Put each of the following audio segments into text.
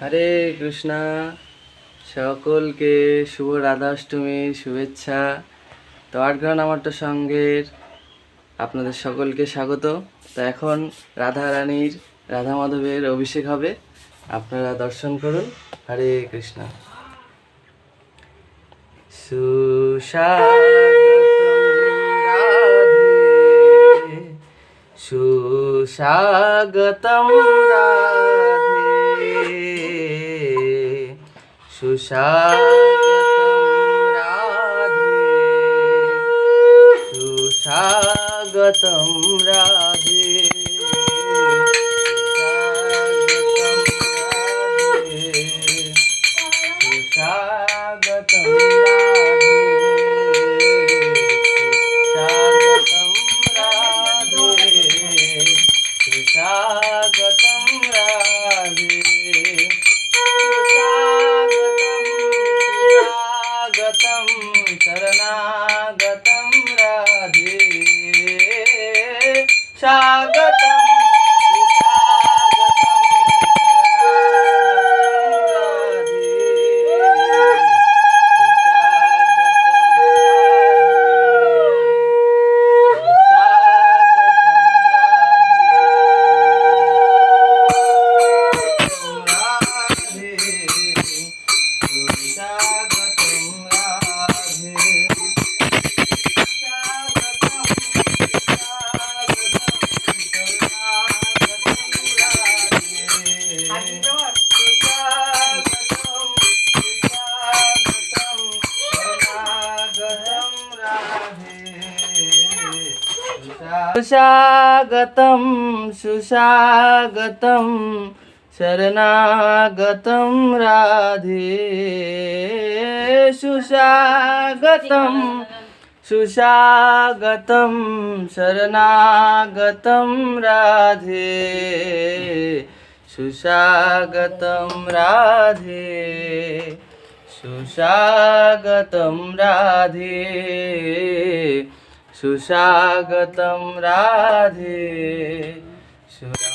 হরে কৃষ্ণা, সকলকে শুভ রাধাষ্টমীর শুভেচ্ছা। তো আটগ্রহণ আমারটা সঙ্গের আপনাদের সকলকে স্বাগত। তো এখন রাধা রানীর রাধা মাধবের অভিষেক হবে। আপনারা দর্শন করুন। হরে কৃষ্ণ। সুস্বাগতম রাধে। সুস্বাগতম রাধে। সুস্বাগতম রাধে। সুস্বাগতম রাধে। সুস্বাগতম सुशागतम सुशागतम शरणागतम राधे। सुशागतम सुशागतम शरणागतम राधे। सुशागतम राधे। सुशागतं राधे। सुशागतं राधे राधे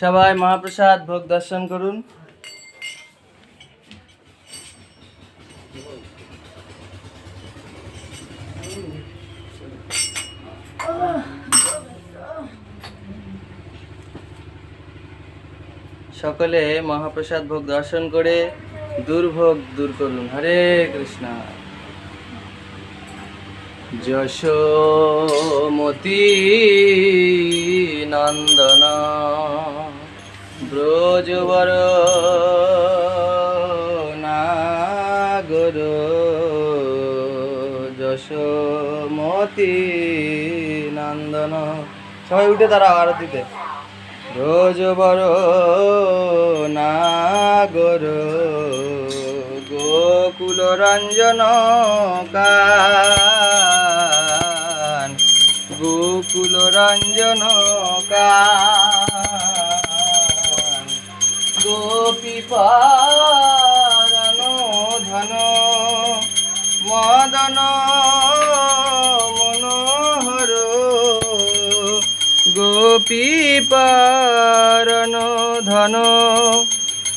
সবাই মহাপ্রসাদ ভোগ দর্শন করুন। সকলে মহাপ্রসাদ ভোগ দর্শন করে দুর্ভোগ দূর করুন। হরে কৃষ্ণ। যশোমতি নন্দন ব্রজবর নাগর যশোমতি নন্দন। সবাই উঠে তারা আরতিতে। রোজ বড় নাগর গোকুল রঞ্জন কান গোকুল রঞ্জন গোপী পারণ ধন মদন মনোহর। গোপী পারণ ধন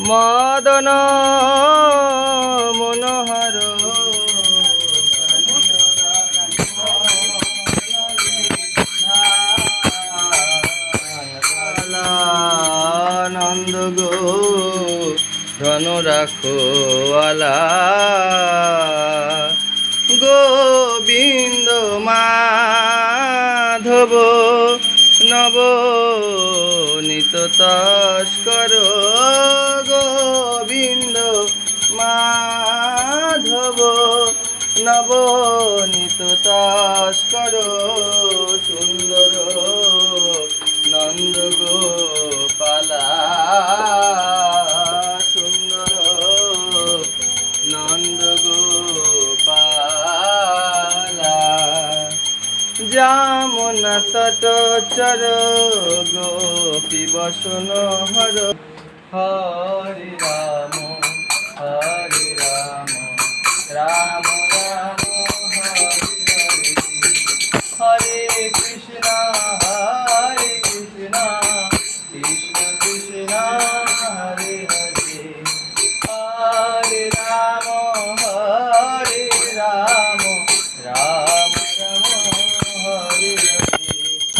মদন ধন রাখো গোবিন্দ মাধব নব নিত তস্কর গোবিন্দ মাধব নব নিত তস্কর যামনা তট চর গোপী বসন হর। হরি রাম হরি রাম রাম রাম, হরি হরি। হরে কৃষ্ণ।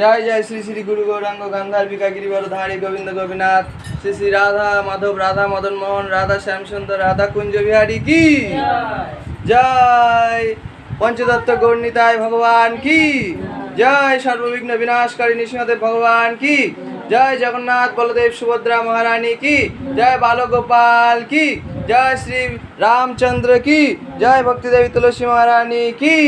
জয় জয় শ্রী শ্রী গুরু গৌরাঙ্গ গান্ধার বিকা গিরিবর ধারী গোবিন্দ গোপীনাথ, শ্রী শ্রী রাধা মাধব, রাধা মদন মোহন, রাধা শ্যাম সুন্দর, রাধা কুঞ্জ বিহারী কি? জয়। পঞ্চদত্ত গৌরনীতায় ভগবান কি? জয়। সর্ববিঘ্ন বিনাশকারী নৃসিংহদেব ভগবান কি? জয়। জগন্নাথ বলদেব সুভদ্রা মহারানী কি? জয়। বালগোপাল কি? জয়। শ্রী রামচন্দ্র কি? জয়। ভক্তিদেবী তুলসী মহারানী কি?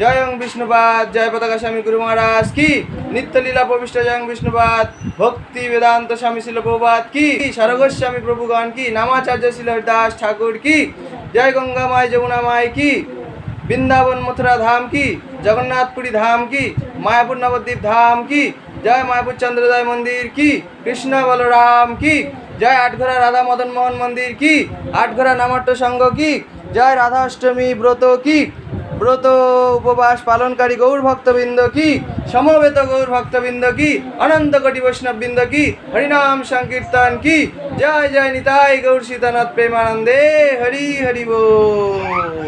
জয় ওং বিষ্ণুপাদ জয় পতাকা স্বামী গুরু মহারাজ, কি? নিত্যলীলা প্রবিষ্ট জয়ং ওং বিষ্ণুপাদ ভক্তি বেদান্ত স্বামী শিল প্রভাত কি? সরগোস্বামী প্রভুগণ, কি? নামাচার্য শিল দাস ঠাকুর, কি? জয় গঙ্গা মায় যমুনা মায় কি? বৃন্দাবন, মথুরা ধাম, কি? জগন্নাথপুরী ধাম, কি? মায়াপুর নবদ্বীপ ধাম, কি? জয় মায়াপুর চন্দ্রোদয় মন্দির, কি? কৃষ্ণ বলরাম, কি? জয় আটঘরা রাধা মদন মোহন মন্দির, কি? আটঘরা নামাট্য সংঘ, কি? জয় রাধা অষ্টমী ব্রত, কি? ব্রত উপবাস পালনকারী গৌর ভক্তবৃন্দ কি? সমবেত গৌর ভক্তবৃন্দ কি? অনন্ত কোটি বৈষ্ণববৃন্দ কি? হরিনাম সংকীর্তন কি? জয় জয় নিতাই গৌর সীতানাথ প্রেমানন্দে। হরি হরি বল।